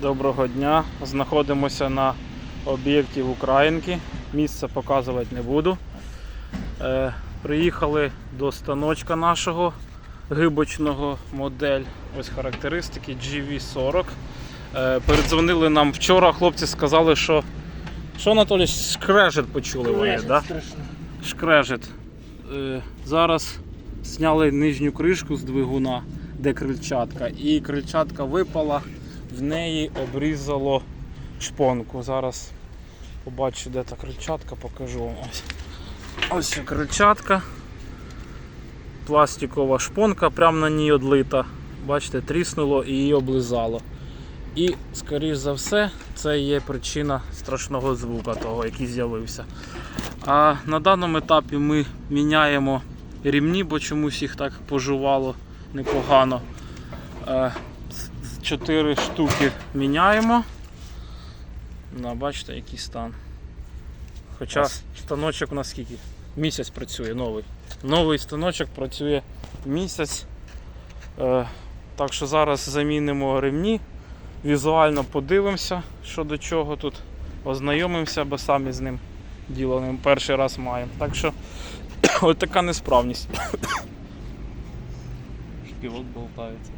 Доброго дня. Знаходимося на об'єкті в Українки. Місце показувати не буду. Е, приїхали до станочка нашого гибочного модель. Ось характеристики GV40. Е, передзвонили нам вчора. Хлопці сказали, що. Що Анатолій, скрежет почули ви, да? Шкрежет. Е, зараз зняли нижню кришку з двигуна, де крильчатка, і крильчатка випала, в неї обрізало шпонку. Зараз побачу, де та крильчатка, покажу вам. Ось. Ось крильчатка. Пластикова шпонка, прямо на ній одлита. Бачите, тріснуло і її облизало. І, скоріш за все, це є причина страшного звука того, який з'явився. А на даному етапі ми міняємо рівні, бо чомусь їх так пожувало непогано. Е, з- з Чотири штуки міняємо. Ну, бачите, який стан. Хоча станочок у нас скільки? Місяць працює новий. Новий станочок працює місяць. Е, так що зараз замінимо ремні, візуально подивимося, що до чого тут ознайомимося, бо самі з ним діло не перший раз маємо. Так що ось така несправність. Шпівок болтається.